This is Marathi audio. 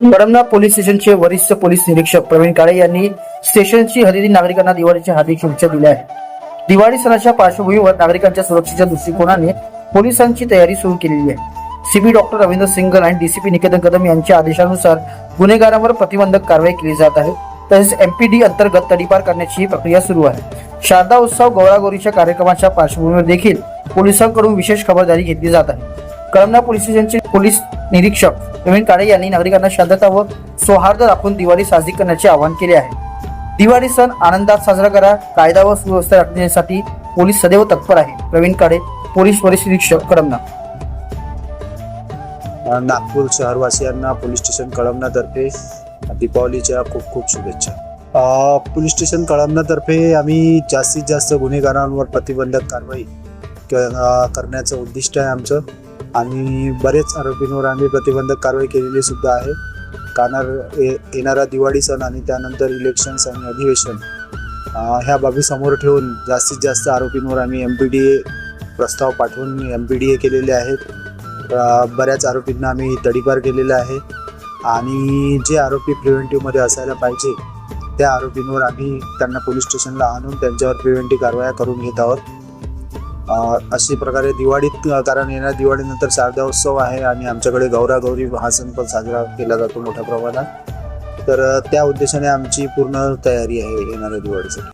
कडमना पोलीस स्टेशनचे वरिष्ठ पोलीस निरीक्षक प्रवीण काळे यांनी स्टेशनची हजेरी नागरिकांना दिवाळीच्या हार्दिक शुभेच्छा दिल्या आहेत. दिवाळी सणाच्या पार्श्वभूमीवर नागरिकांच्या सुरक्षेच्या दृष्टिकोनाने पोलिसांची तयारी सुरू केलेली आहे. सीबी डॉक्टर रवींद्र सिंगल आणि डीसीपी निकेतन कदम यांच्या आदेशानुसार गुन्हेगारांवर प्रतिबंधक कारवाई केली जात आहे. तसेच एमपीडी अंतर्गत तडीपार करण्याची ही प्रक्रिया सुरू आहे. शारदा उत्सव गौरागौरीच्या कार्यक्रमाच्या पार्श्वभूमीवर देखील पोलिसांकडून विशेष खबरदारी घेतली जात आहे. कळमना पोलीस स्टेशनचे पोलीस निरीक्षक प्रवीण काळे यांनी नागरिकांना शांतता व सौहार्द राखून दिवाळी साजरी करण्याचे आवाहन केले आहे. दिवाळी सण आनंदात साजरा करा कायदा व सुव्यवस्था राखण्यासाठी पोलीस सदैव तत्पर आहे. प्रवीण काळे पोलीस वरिष्ठ निरीक्षक कळमना. नागपूर शहरवासियांना पोलीस स्टेशन कळमनातर्फे दीपावलीच्या खूप खूप शुभेच्छा. पोलीस स्टेशन कळमनातर्फे आम्ही जास्तीत जास्त गुन्हेगारांवर प्रतिबंधक कारवाई करण्याचं उद्दिष्ट आहे आमचं. आणि बरेच आरोपींवर आम्ही प्रतिबंधक कारवाई केलेली सुद्धा आहे. कारण येणारा दिवाळी सण आणि त्यानंतर इलेक्शन्स आणि अधिवेशन ह्या बाबी समोर ठेवून जास्तीत जास्त आरोपींवर आम्ही एम पी डी ए प्रस्ताव पाठवून एम पी डी ए केलेले आहेत. बऱ्याच आरोपींना आम्ही तडीपार केलेला आहे. आणि जे आरोपी प्रिव्हेंटिव्हमध्ये असायला पाहिजे त्या आरोपींवर आम्ही त्यांना पोलीस स्टेशनला आणून त्यांच्यावर प्रिव्हेंटिव्ह कारवाया करून घेत आहोत. अशी प्रकारे दिवाळीत कारण येणाऱ्या दिवाळीनंतर शारदा उत्सव आहे आणि आमच्याकडे गौरागौरी हा सण पण साजरा केला जातो मोठ्या प्रमाणात. तर त्या उद्देशाने आमची पूर्ण तयारी आहे येणाऱ्या दिवाळीसाठी.